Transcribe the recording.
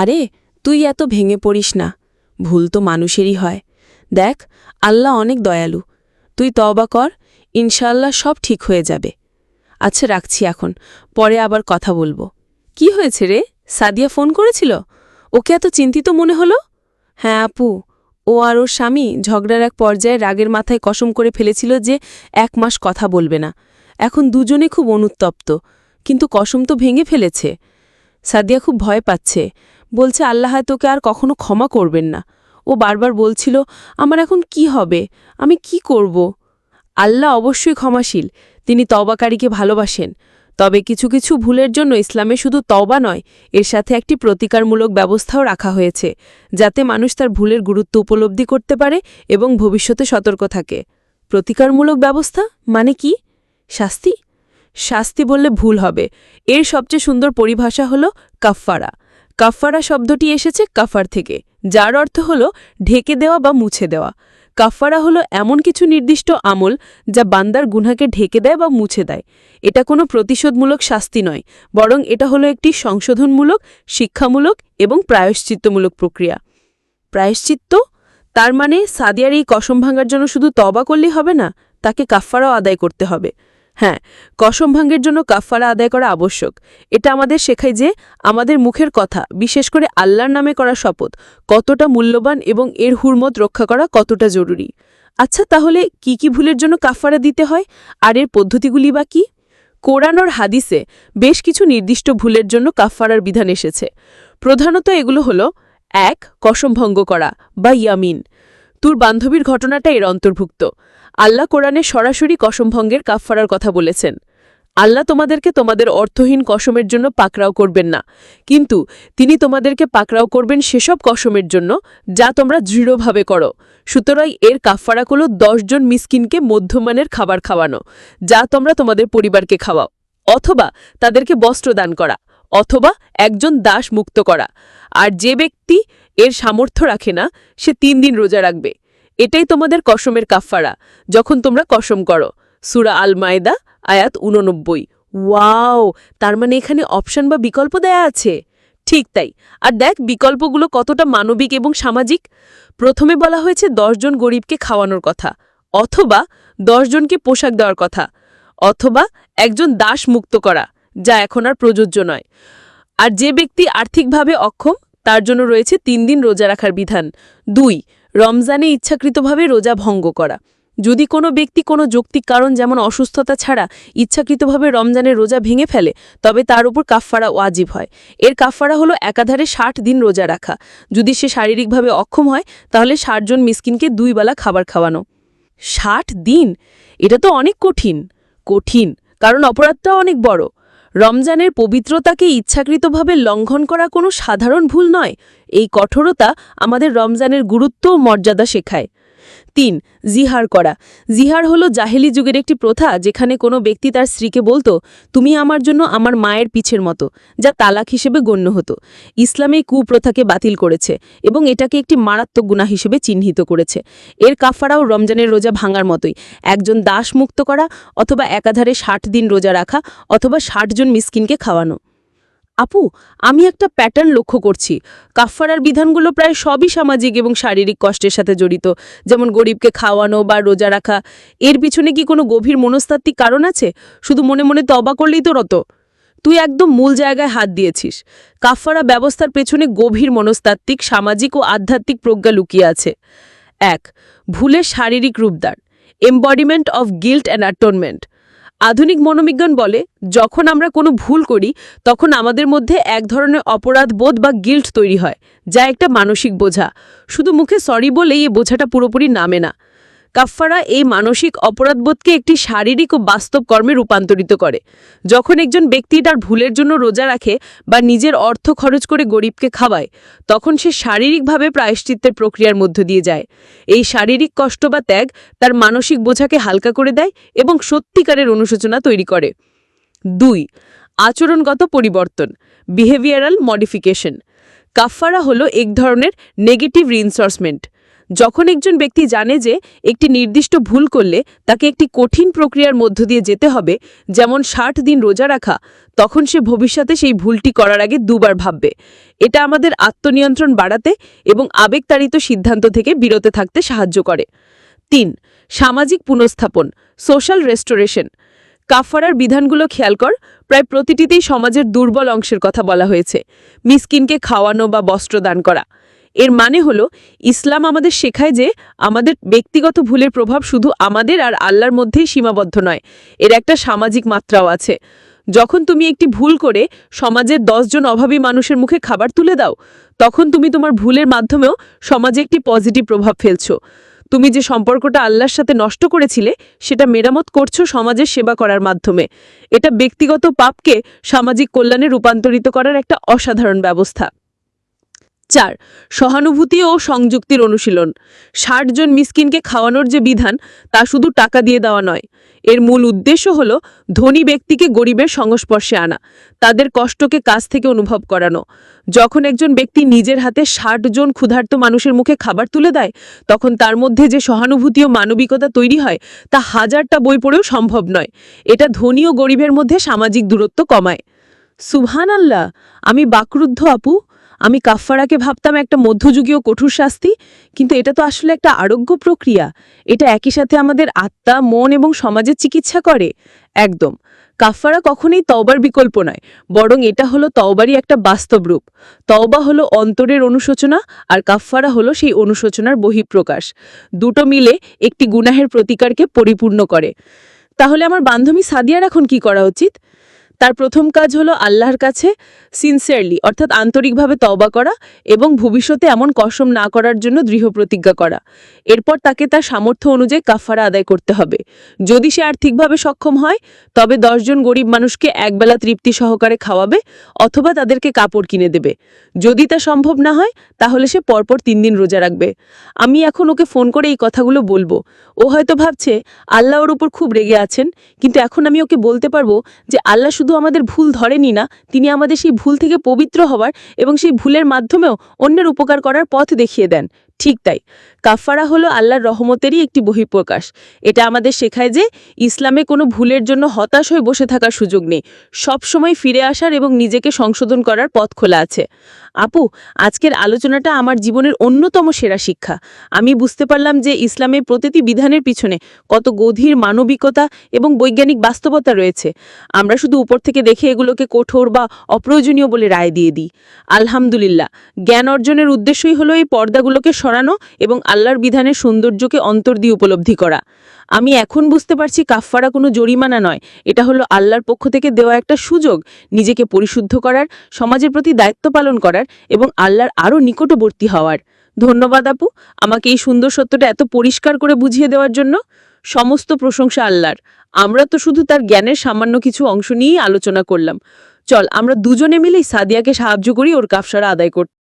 আরে, তুই এত ভেঙে পড়িস না। ভুল তো মানুষেরই হয়। দেখ, আল্লাহ অনেক দয়ালু। তুই তওবা কর ইনশাল্লাহ সব ঠিক হয়ে যাবে। আচ্ছা রাখছি এখন। পরে আবার কথা বলব। কি হয়েছে রে? সাদিয়া ফোন করেছিল? ওকে এত চিন্তিত মনে হলো? হ্যাঁ আপু। ও আর ওর স্বামী ঝগড়ার এক পর্যায়ে রাগের মাথায় কসম করে ফেলেছিল যে এক মাস কথা বলবে না। এখন দুজনে খুব অনুত্তপ্ত। কিন্তু কসম তো ভেঙে ফেলেছে। সাদিয়া খুব ভয় পাচ্ছে। বলছে, আল্লাহ তোকে আর কখনো ক্ষমা করবেন না। ও বারবার বলছিল, আমার এখন কি হবে? আমি কি করব? আল্লাহ অবশ্যই ক্ষমাশীল। তিনি তবাকারীকে ভালোবাসেন। তবে কিছু কিছু ভুলের জন্য ইসলামে শুধু তওবা নয়, এর সাথে একটি প্রতিকারমূলক ব্যবস্থাও রাখা হয়েছে, যাতে মানুষ তার ভুলের গুরুত্ব উপলব্ধি করতে পারে এবং ভবিষ্যতে সতর্ক থাকে। প্রতিকারমূলক ব্যবস্থা মানে কি? শাস্তি? শাস্তি বললে ভুল হবে। এর সবচেয়ে সুন্দর পরিভাষা হল কাফফারা। কাফফারা শব্দটি এসেছে কাফার থেকে, যার অর্থ হল ঢেকে দেওয়া বা মুছে দেওয়া। কাফফারা হলো এমন কিছু নির্দিষ্ট আমল যা বান্দার গুনাকে ঢেকে দেয় বা মুছে দেয়। এটা কোনো প্রতিশোধমূলক শাস্তি নয়, বরং এটা হলো একটি সংশোধনমূলক, শিক্ষামূলক এবং প্রায়শ্চিত্তমূলক প্রক্রিয়া। প্রায়শ্চিত্ত? তার মানে সাদিয়ার এই কসম ভাঙার জন্য শুধু তবা করলেই হবে না, তাকে কাফফারাও আদায় করতে হবে। হ্যাঁ কসম ভাঙ্গের জন্য কাফফারা আদায় করা আবশ্যক। এটা আমাদের শেখায় যে আমাদের মুখের কথা, বিশেষ করে আল্লাহর নামে করা শপথ, কতটা মূল্যবান এবং এর হুরমত রক্ষা করা কতটা জরুরি। আচ্ছা তাহলে কি কি ভুলের জন্য কাফফারা দিতে হয়? আর এর পদ্ধতিগুলি বা কি? কোরআন ওর হাদিসে বেশ কিছু নির্দিষ্ট ভুলের জন্য কাফফারার বিধান এসেছে। প্রধানত এগুলো হলো, এক, কসম ভঙ্গ করা বা ইয়ামিন। তোর বান্ধবীর ঘটনাটা এর অন্তর্ভুক্ত। আল্লাহ কোরআনে সরাসরি কসমভঙ্গের কাফফারার কথা বলেছেন। আল্লাহ তোমাদেরকে তোমাদের অর্থহীন কসমের জন্য পাকড়াও করবেন না। কিন্তু তিনি তোমাদেরকে পাকড়াও করবেন সেসব কসমের জন্য যা তোমরা দৃঢ়ভাবে করো। সুতরাং এর কাফফারাগুলো জন মিসকিনকে মধ্যমানের খাবার খাওয়ানো, যা তোমরা তোমাদের পরিবারকে খাওয়াও, অথবা তাদেরকে বস্ত্র দান করা। অথবা একজন দাস মুক্ত করা। আর যে ব্যক্তি এর সামর্থ্য রাখে না, সে তিন দিন রোজা রাখবে। এটাই তোমাদের কসমের কাফফারা, যখন তোমরা কসম করো। সুরা আল মায়দা আয়াত উননব্বই ওয়াও! তার মানে এখানে অপশন বা বিকল্প দেয়া আছে? ঠিক তাই। আর দেখ, বিকল্পগুলো কতটা মানবিক এবং সামাজিক। প্রথমে বলা হয়েছে জন গরিবকে খাওয়ানোর কথা, অথবা জনকে পোশাক দেওয়ার কথা, অথবা একজন দাস মুক্ত করা। যা এখন আর প্রযোজ্য নয়। আর যে ব্যক্তি আর্থিকভাবে অক্ষম, তার জন্য রয়েছে তিন দিন রোজা রাখার বিধান। দুই, রমজানে ইচ্ছাকৃতভাবে রোজা ভঙ্গ করা। যদি কোনো ব্যক্তি কোনো যৌক্তিক কারণ যেমন অসুস্থতা ছাড়া ইচ্ছাকৃতভাবে রমজানের রোজা ভেঙে ফেলে, তবে তার উপর কাফফারা ওয়াজিব হয়। এর কাফফারা হলো একাধারে ষাট দিন রোজা রাখা। যদি সে শারীরিকভাবে অক্ষম হয়, তাহলে ষাটজন মিসকিনকে দুই বেলা খাবার খাওয়ানো। ষাট দিন? এটা তো অনেক কঠিন। কঠিন, কারণ অপরাধটা অনেক বড়। রমজানের পবিত্রতাকে ইচ্ছাকৃতভাবে লঙ্ঘন করা কোনো সাধারণ ভুল নয়। এই কঠোরতা আমাদের রমজানের গুরুত্ব ও মর্যাদা শেখায়। তিন, জিহার করা। জিহার হলো জাহেলি যুগের একটি প্রথা যেখানে কোনো ব্যক্তি তার স্ত্রীকে বলতো, তুমি আমার জন্য আমার মায়ের পিছের মতো যা তালাক হিসেবে গণ্য হতো। ইসলামে কুপ্রথাকে বাতিল করেছে এবং এটাকে একটি মারাত্মক গুণা হিসেবে চিহ্নিত করেছে। এর কাফারাও রমজানের রোজা ভাঙার মতোই। একজন দাস মুক্ত করা অথবা একাধারে ষাট দিন রোজা রাখা অথবা ষাট জন মিসকিনকে খাওয়ানো। আপু, আমি একটা প্যাটার্ন লক্ষ্য করছি। কাফফারার বিধানগুলো প্রায় সবই সামাজিক এবং শারীরিক কষ্টের সাথে জড়িত। যেমন গরিবকে খাওয়ানো বা রোজা রাখা। এর পিছনে কি কোনো গভীর মনস্তাত্ত্বিক কারণ আছে? শুধু মনে মনে তবা করলেই তো রত। তুই একদম মূল জায়গায় হাত দিয়েছিস। কাফফারা ব্যবস্থার পেছনে গভীর মনস্তাত্ত্বিক, সামাজিক ও আধ্যাত্মিক প্রজ্ঞা লুকিয়ে আছে। এক, ভুলের শারীরিক রূপদান embodiment of guilt and atonement আধুনিক মনোবিজ্ঞান বলে, যখন আমরা কোনো ভুল করি, তখন আমাদের মধ্যে এক ধরনের অপরাধ বোধ বা গিল্ট তৈরি হয়, যা একটা মানসিক বোঝা। শুধু মুখে সরি বলেই এই বোঝাটা পুরোপুরি নামে না। কাফফারা এই মানসিক অপরাধবোধকে একটি শারীরিক ও বাস্তব কর্মে রূপান্তরিত করে। যখন একজন ব্যক্তি তার ভুলের জন্য রোজা রাখে বা নিজের অর্থ খরচ করে গরিবকে খাওয়ায়, তখন সে শারীরিকভাবে প্রায়শ্চিত্তের প্রক্রিয়ার মধ্য দিয়ে যায়। এই শারীরিক কষ্ট বা ত্যাগ তার মানসিক বোঝাকে হালকা করে দেয় এবং সত্যিকারের অনুশোচনা তৈরি করে। দুই, আচরণগত পরিবর্তন বিহেভিয়ারাল মডিফিকেশন কাফফারা হলো এক ধরনের নেগেটিভ রিইনফোর্সমেন্ট যখন একজন ব্যক্তি জানে যে একটি নির্দিষ্ট ভুল করলে তাকে একটি কঠিন প্রক্রিয়ার মধ্য দিয়ে যেতে হবে, যেমন ষাট দিন রোজা রাখা, তখন সে ভবিষ্যতে সেই ভুলটি করার আগে দুবার ভাববে। এটা আমাদের আত্মনিয়ন্ত্রণ বাড়াতে এবং আবেগতাড়িত সিদ্ধান্ত থেকে বিরত থাকতে সাহায্য করে। তিন, সামাজিক পুনঃস্থাপন সোশ্যাল রেস্টোরেশন কাফারার বিধানগুলো খেয়াল কর, প্রায় প্রতিটিতেই সমাজের দুর্বল অংশের কথা বলা হয়েছে। মিসকিনকে খাওয়ানো বা বস্ত্র দান করা। এর মানে হলো, ইসলাম আমাদের শেখায় যে আমাদের ব্যক্তিগত ভুলের প্রভাব শুধু আমাদের আর আল্লাহর মধ্যেই সীমাবদ্ধ নয়, এর একটা সামাজিক মাত্রাও আছে। যখন তুমি একটি ভুল করে সমাজের দশজন অভাবী মানুষের মুখে খাবার তুলে দাও, তখন তুমি তোমার ভুলের মাধ্যমেও সমাজে একটি পজিটিভ প্রভাব ফেলছো। তুমি যে সম্পর্কটা আল্লাহর সাথে নষ্ট করেছিলে, সেটা মেরামত করছ সমাজের সেবা করার মাধ্যমে। এটা ব্যক্তিগত পাপকে সামাজিক কল্যাণে রূপান্তরিত করার একটা অসাধারণ ব্যবস্থা। চার, সহানুভূতি ও সংযুক্তির অনুশীলন। ষাট জন মিসকিনকে খাওয়ানোর যে বিধান, তা শুধু টাকা দিয়ে দেওয়া নয়। এর মূল উদ্দেশ্য হল ধনী ব্যক্তিকে গরিবের সংস্পর্শে আনা, তাদের কষ্টকে কাছ থেকে অনুভব করানো। যখন একজন ব্যক্তি নিজের হাতে ষাট জন ক্ষুধার্ত মানুষের মুখে খাবার তুলে দেয়, তখন তার মধ্যে যে সহানুভূতি ও মানবিকতা তৈরি হয়, তা হাজারটা বই পড়েও সম্ভব নয়। এটা ধনী ও গরিবের মধ্যে সামাজিক দূরত্ব কমায়। সুবহান আল্লাহ আমি বাকরুদ্ধ আপু। আমি কাফফারাকে ভাবতাম একটা মধ্যযুগীয় কঠোর শাস্তি, কিন্তু এটা তো আসলে একটা আরোগ্য প্রক্রিয়া। এটা একই সাথে আমাদের আত্মা, মন এবং সমাজের চিকিৎসা করে। একদম। কাফফারা কখনোই তওবার বিকল্প নয়, বরং এটা হলো তওবারই একটা বাস্তব রূপ। তওবা হলো অন্তরের অনুশোচনা, আর কাফফারা হলো সেই অনুশোচনার বহিঃপ্রকাশ। দুটো মিলে একটি গুনাহের প্রতিকারকে পরিপূর্ণ করে। তাহলে আমার বান্ধবী সাদিয়ার এখন কি করা উচিত? তার প্রথম কাজ হলো আল্লাহর কাছে সিনসিয়ারলি অর্থাৎ আন্তরিকভাবে তওবা করা এবং ভবিষ্যতে এমন কসম না করার জন্য দৃঢ় প্রতিজ্ঞা করা। এরপর তাকে তার সামর্থ্য অনুযায়ী কাফারা আদায় করতে হবে। যদি সে আর্থিকভাবে সক্ষম হয়, তবে দশজন গরিব মানুষকে একবেলা তৃপ্তি সহকারে খাওয়াবে অথবা তাদেরকে কাপড় কিনে দেবে। যদি তা সম্ভব না হয়, তাহলে সে পরপর তিন দিন রোজা রাখবে। আমি এখন ওকে ফোন করে এই কথাগুলো বলব। ও হয়তো ভাবছে, আল্লাহ ওর উপর খুব রেগে আছেন, কিন্তু এখন আমি ওকে বলতে পারব যে আল্লাহ শুধু আমাদের ভুল ধরেনি না, তিনি আমাদের সেই ভুল থেকে পবিত্র হওয়ার এবং সেই ভুলের মাধ্যমেও অন্যের উপকার করার পথ দেখিয়ে দেন। ঠিক তাই। কাফারা হলো আল্লাহর রহমতেরই একটি বহিঃপ্রকাশ। এটা আমাদের শেখায় যে ইসলামে কোনো ভুলের জন্য হতাশ হয়ে বসে থাকার সুযোগ নেই। সব সময় ফিরে আসার এবং নিজেকে সংশোধন করার পথ খোলা আছে। আপু, আজকের আলোচনাটা আমার জীবনের অন্যতম সেরা শিক্ষা। আমি বুঝতে পারলাম যে ইসলামের প্রতিটি বিধানের পিছনে কত গভীর মানবিকতা এবং বৈজ্ঞানিক বাস্তবতা রয়েছে। আমরা শুধু উপর থেকে দেখে এগুলোকে কঠোর বা অপ্রয়োজনীয় বলে রায় দিয়ে দিই। আলহামদুলিল্লাহ, জ্ঞান অর্জনের উদ্দেশ্যই হলো এই পর্দাগুলোকে সরানো এবং আল্লাহর বিধানের সৌন্দর্যকে অন্তর দিয়ে উপলব্ধি করা। আমি এখন বুঝতে পারছি কাফফারা কোনো জরিমানা নয়। এটা হলো আল্লাহর পক্ষ থেকে দেওয়া একটা সুযোগ, নিজেকে পরিশুদ্ধ করার, সমাজের প্রতি দায়িত্ব পালন করার এবং আল্লাহর আরও নিকটবর্তী হওয়ার। ধন্যবাদ আপু, আমাকে এই সুন্দর সত্যটা এত পরিষ্কার করে বুঝিয়ে দেওয়ার জন্য। সমস্ত প্রশংসা আল্লাহর। আমরা তো শুধু তার জ্ঞানের সামান্য কিছু অংশ নিয়েই আলোচনা করলাম। চল, আমরা দুজনে মিলেই সাদিয়াকে সাহায্য করি ওর কাফসারা আদায় করতে